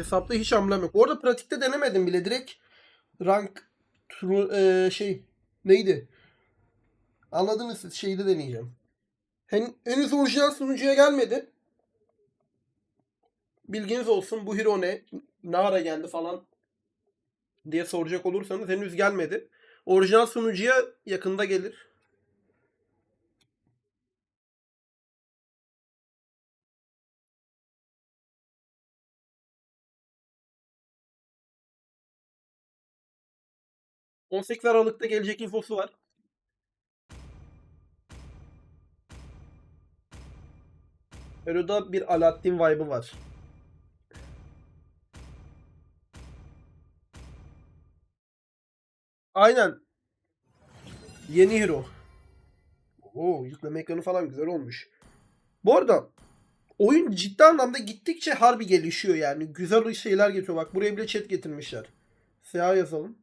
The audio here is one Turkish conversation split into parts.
Hesapta hiç amblem yok. Orada pratikte denemedim bile. Direkt rank tru- e, şey neydi? Anladınız siz şeyde deneyeceğim. Hen, henüz orijinal sunucuya gelmedi. Bilginiz olsun bu hero ne? Ne ara geldi falan diye soracak olursanız henüz gelmedi. Orijinal sunucuya yakında gelir. ...18 Aralık'ta gelecek infosu var. Hero'da bir Alaaddin vibe'ı var. Aynen. Yeni hero. Oo, yükleme ekranı falan güzel olmuş. Bu arada oyun ciddi anlamda gittikçe harbi gelişiyor yani. Güzel şeyler getiriyor. Bak buraya bile chat getirmişler. SEA yazalım.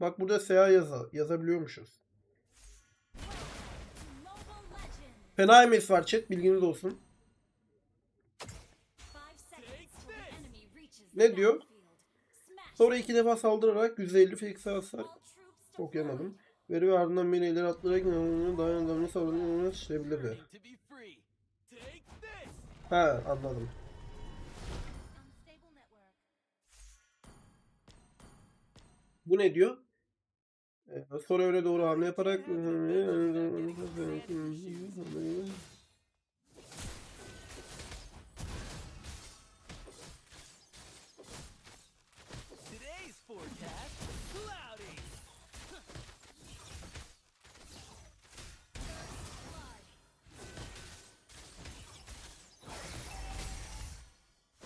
Bak burada SEA yaza yazabiliyormuşuz. Fena MS var chat bilginiz olsun. Ne diyor? Sonra iki defa saldırarak %50 fiziksel hasar okuyamadım. Veri ve ardından beni ileri atlayarak be free. Take this. Ha anladım. Bu ne diyor? Ee, Sonra öyle doğru hamle yaparak.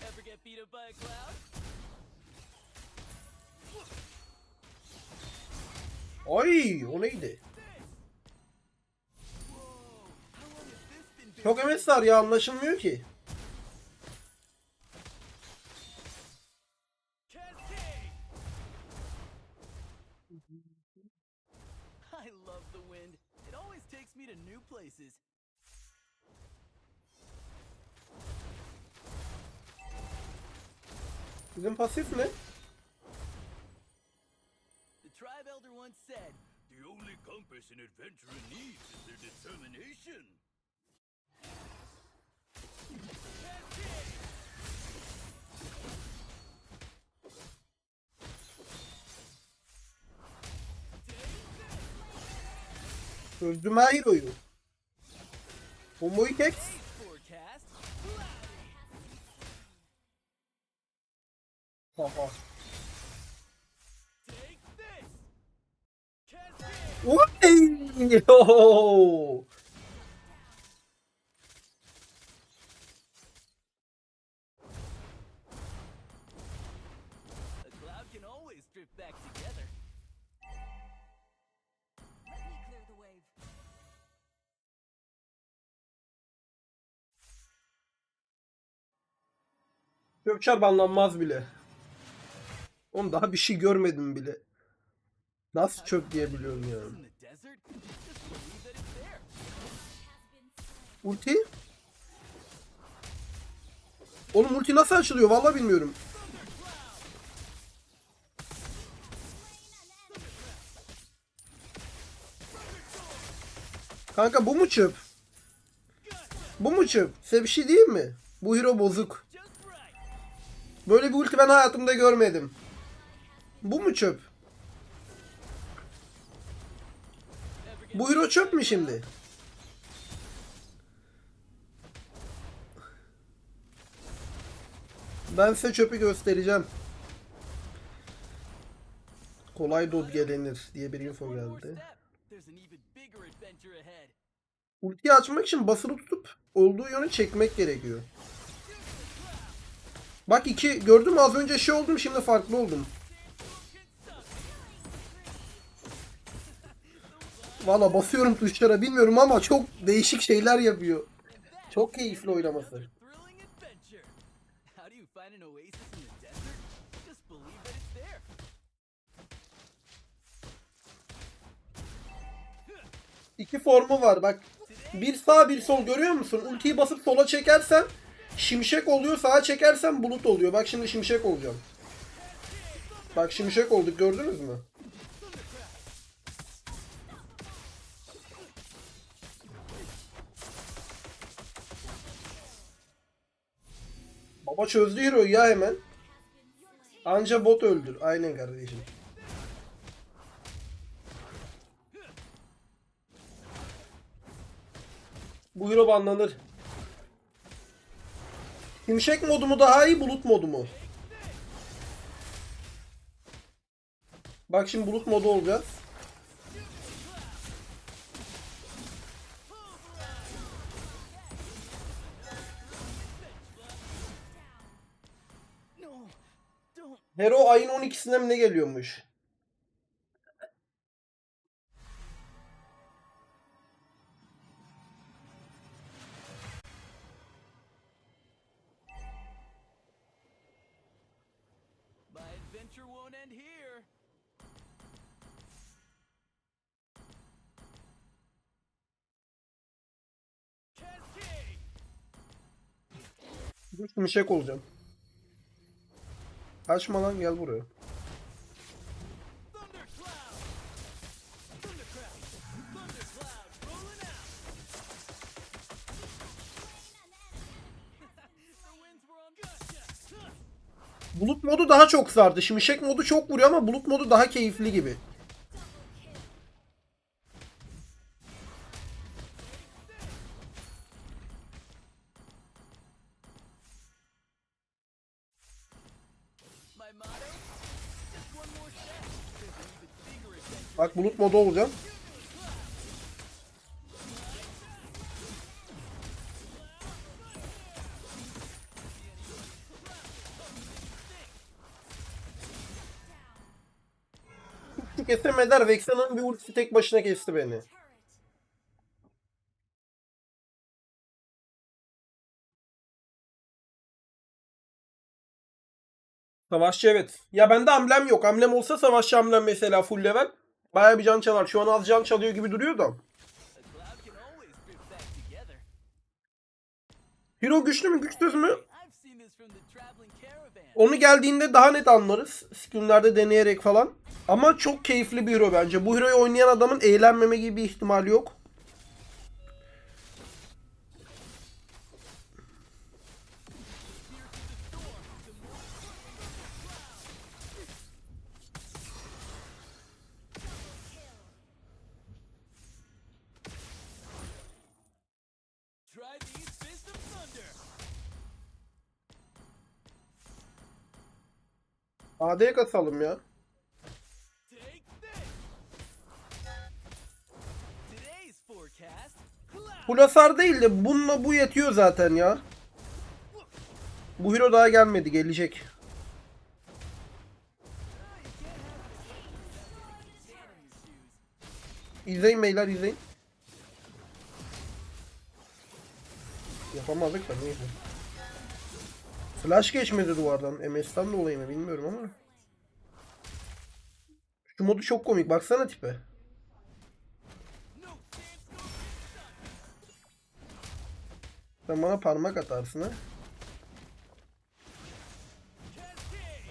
Ever get beat up by a cloud? Ay o neydi? Çok var ya anlaşılmıyor ki. Cascade! I love an adventurer needs is their determination." Çözdüm her hero'yu. Bomboyu tek. Forecast cloudy. Wave. Gökçer banlanmaz bile. Oğlum daha bir şey görmedim bile. Nasıl çöp diyebiliyorum ya. In Ulti? Oğlum ulti nasıl açılıyor vallahi bilmiyorum. Kanka bu mu çöp? Bu mu çöp? Size bir şey diyeyim mi? Bu hero bozuk. Böyle bir ulti ben hayatımda görmedim. Bu mu çöp? Bu hero çöp mü şimdi? Ben size çöpü göstereceğim. Kolay dod gelenir diye bir info geldi. Ultiyi açmak için basılı tutup olduğu yöne çekmek gerekiyor. Bak iki gördün mü az önce şey oldum şimdi farklı oldum. Valla basıyorum tuşlara bilmiyorum ama çok değişik şeyler yapıyor. Çok keyifli oynaması. İki formu var bak. Bir sağ bir sol görüyor musun? Ultiyi basıp sola çekersen Şimşek oluyor sağa çekersen bulut oluyor. Bak şimdi şimşek olacağım. Bak şimşek olduk gördünüz mü? Baba çözdü hero'yu ya hemen. Anca bot öldür. Aynen kardeşim. Bu hero banlanır. Şimşek modu mu daha iyi, bulut modu mu? Bak şimdi bulut modu olacağız. Hero ayın 12'sinde mi ne geliyormuş? Dur şimşek olacağım. Were on gotcha! Huh. Bulut modu daha çok sardı. Şimşek modu çok vuruyor ama bulut modu daha keyifli gibi. Bak bulut modu olacağım. Kesemediler. Vexena'nın bir ultisi tek başına kesti beni. Savaşçı evet. Ya bende amblem yok. Amblem olsa savaşçı amblem mesela full level. Baya bir can çalar. Şu an az can çalıyor gibi duruyor da. Hero güçlü mü güçsüz mü? Onu geldiğinde daha net anlarız. Skill'lerde deneyerek falan. Ama çok keyifli bir hero bence. Bu hero'yu oynayan adamın eğlenmeme gibi bir ihtimali yok. AD'ye kasalım ya. Bu hasar değil de bununla bu yetiyor zaten ya. Bu hero daha gelmedi. Gelecek. İzleyin beyler izleyin. Yapamadık da neyse. Flash geçmedi duvardan. MS'den dolayı mı bilmiyorum ama. Şu modu çok komik. Baksana tipe. Sen bana parmak atarsın ha. Cascade.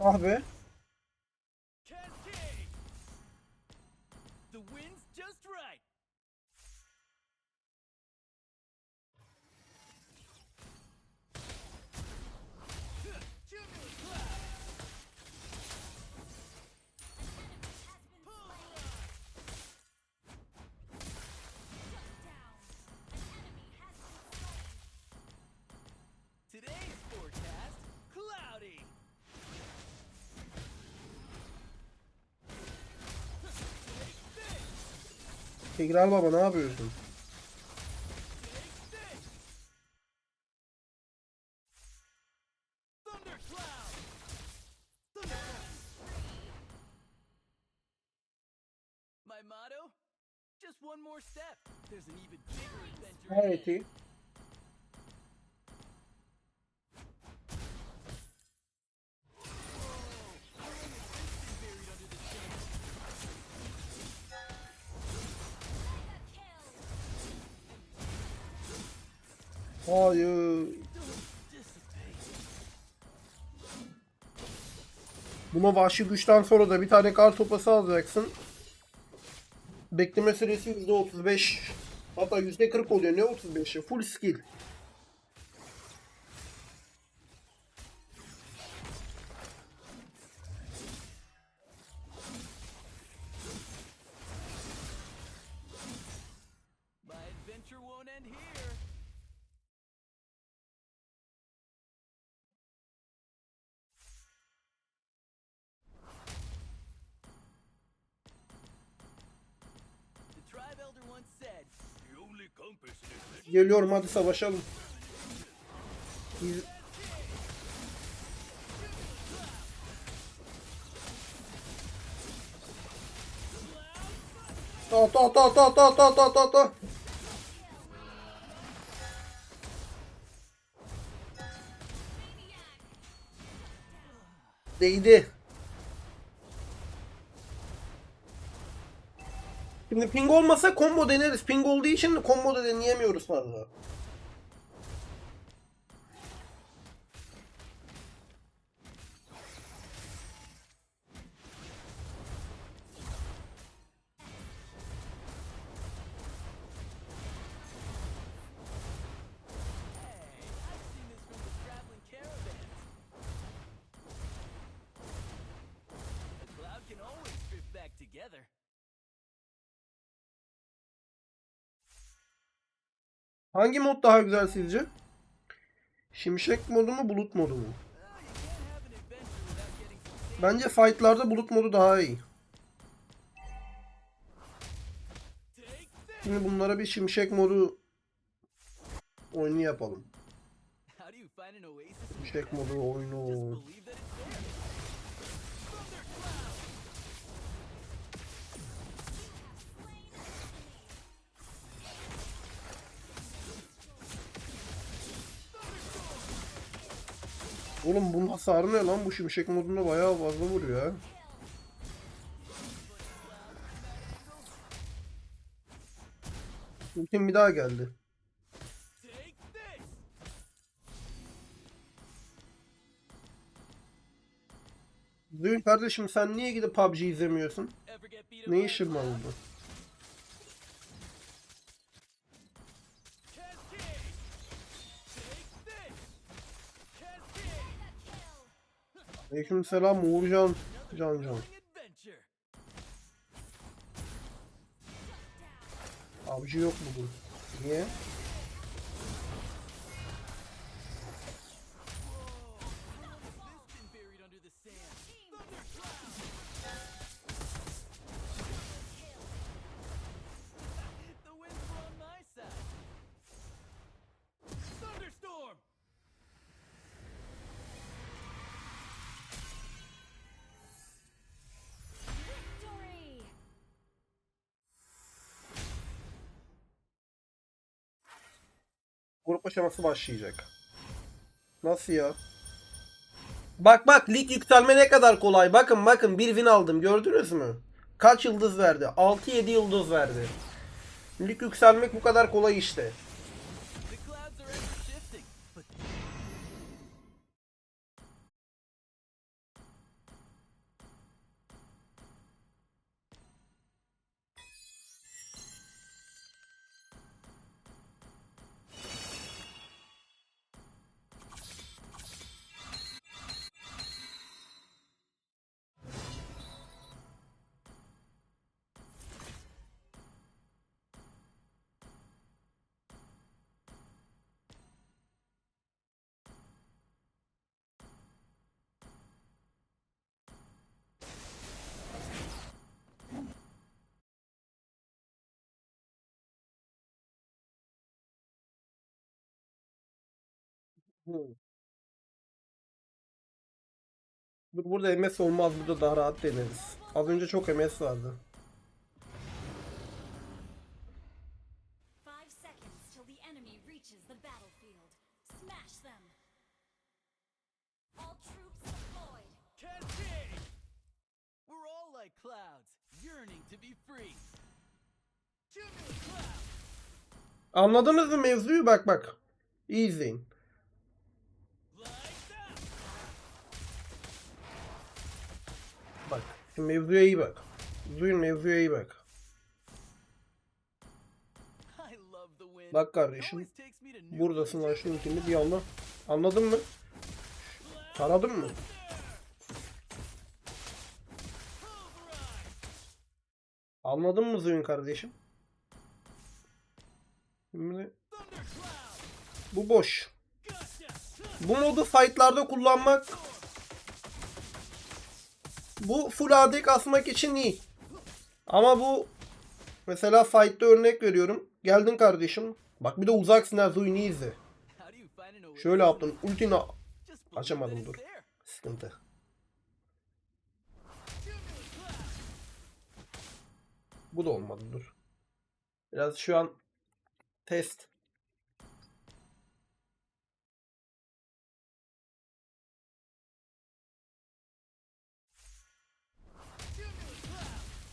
Ever Tigral baba ne yapıyorsun? My motto? Just one more step. There's an even bigger adventure Hayır. Buna vahşi güçten sonra da bir tane kar topası alacaksın. Bekleme süresi %35. Hatta %40 oluyor. Ne 35'i? Full skill. Geliyorum hadi savaşalım. Biz- Ta ta ta ta ta ta ta ta ta. Değdi. Şimdi ping olmasa combo deneriz. Ping olduğu için combo da deneyemiyoruz fazla. Hangi mod daha güzel sizce? Şimşek modu mu bulut modu mu? Bence fightlarda bulut modu daha iyi. Şimdi bunlara bir şimşek modu oyunu yapalım. Şimşek modu oyunu. Oğlum bunun hasarı ne lan? Bu şimşek modunda bayağı fazla vuruyor ha. Ultim bir daha geldi. Dün kardeşim sen niye gidip PUBG izlemiyorsun? Ne işin var burada? Aleykümselam Uğurcan. Can can. Avcı yok bugün. Niye? Aşaması başlayacak. Nasıl ya? Bak bak lig yükselme ne kadar kolay. Bakın bakın bir win aldım gördünüz mü? Kaç yıldız verdi? 6-7 yıldız verdi. Lig yükselmek bu kadar kolay işte. Hı. Dur burada MS olmaz. Burada daha rahat deneriz. Az önce çok MS vardı. Anladınız mı mevzuyu? Bak bak. İyi izleyin. Şimdi mevzuya iyi bak. Duyun mevzuya iyi bak. Bak kardeşim. Buradasın lan şunun içinde bir anda. Anladın mı? Taradın mı? Anladın mı Zuyun kardeşim? Şimdi bu boş. Bu modu fightlarda kullanmak bu full AD kasmak için iyi. Ama bu mesela fight'ta örnek veriyorum. Geldin kardeşim. Bak bir de uzaksın ha Zuyun iyi izle. Şöyle yaptın. Ultini Açamadım, dur. Sıkıntı. Bu da olmadı dur. Biraz şu an test.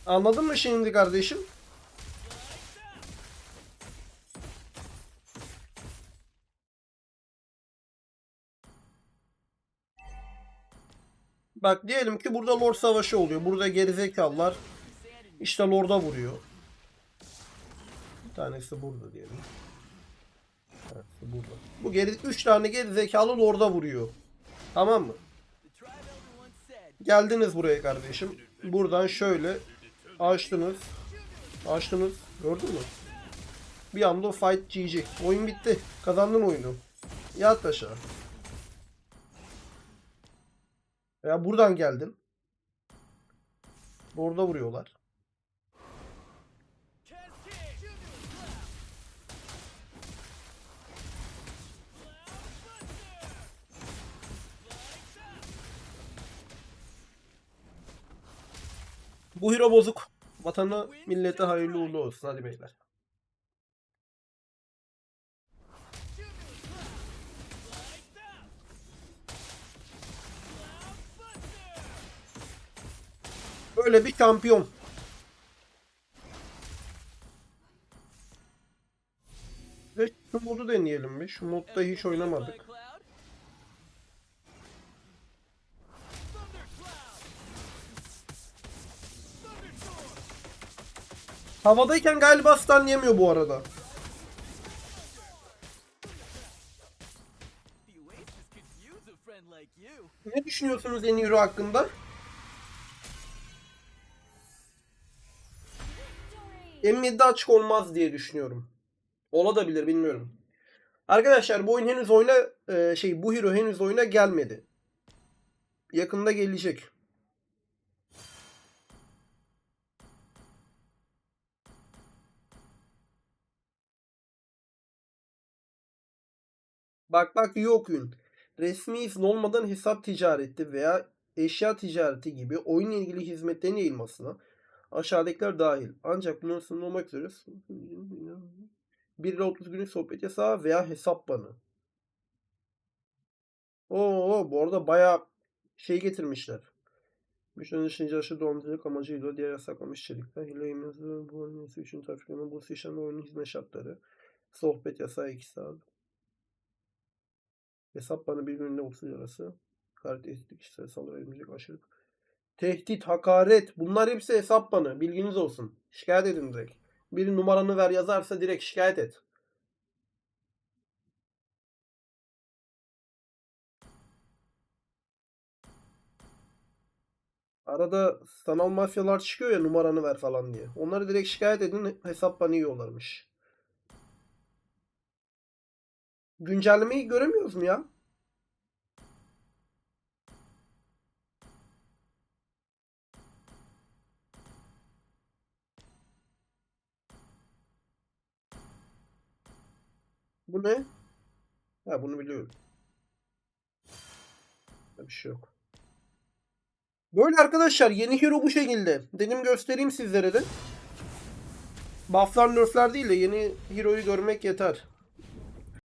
Anladın mı şimdi kardeşim? Bak diyelim ki burada lord savaşı oluyor. Burada gerizekalılar işte lorda vuruyor. Bir tanesi burada diyelim. Burada. Bu geri 3 tane gerizekalı lorda vuruyor. Tamam mı? Geldiniz buraya kardeşim. Buradan şöyle açtınız. Açtınız. Gördün mü? Bir anda fight GG. Oyun bitti. Kazandın oyunu. Yat aşağı. Ya buradan geldin. Orada vuruyorlar. Bu hero bozuk. Vatanı millete hayırlı uğurlu olsun. Hadi beyler. Böyle bir şampiyon. Ve şu modu deneyelim bir. Şu modda hiç oynamadık. Havadayken galiba stun yemiyor bu arada. Ne düşünüyorsunuz en hero hakkında? Victory! M7'de açık olmaz diye düşünüyorum. Ola da bilir bilmiyorum. Arkadaşlar bu oyun henüz oyuna e, şey bu hero henüz oyuna gelmedi. Yakında gelecek. Bak bak iyi okuyun. Resmi izin olmadan hesap ticareti veya eşya ticareti gibi oyunla ilgili hizmetlerin yayılmasına aşağıdakiler dahil. Ancak bunun sınırlı olmak üzere 1 ile 30 günlük sohbet yasağı veya hesap banı. Oo, bu arada bayağı şey getirmişler. Müşterinin dışınca aşı dolandırıcılık amacıyla diğer yasaklamış içerikler. Hile yayınladığı bu oyunun için trafiklerine bu işlem oyunun hizmet şartları. Sohbet yasağı 2 saat. Hesap banı birbirine 30 arası. Tehdit, kişisel saldırı verilmeyecek aşırı. Tehdit, hakaret. Bunlar hepsi hesap banı. Bilginiz olsun. Şikayet edin direkt. Biri numaranı ver yazarsa direkt şikayet et. Arada sanal mafyalar çıkıyor ya numaranı ver falan diye. Onları direkt şikayet edin hesap banı yiyorlarmış. Güncellemeyi göremiyoruz mu ya? Bu ne? Ha bunu biliyorum. Bir şey yok. Böyle arkadaşlar yeni hero bu şekilde. Dedim göstereyim sizlere de. Bufflar nerfler değil de yeni hero'yu görmek yeter.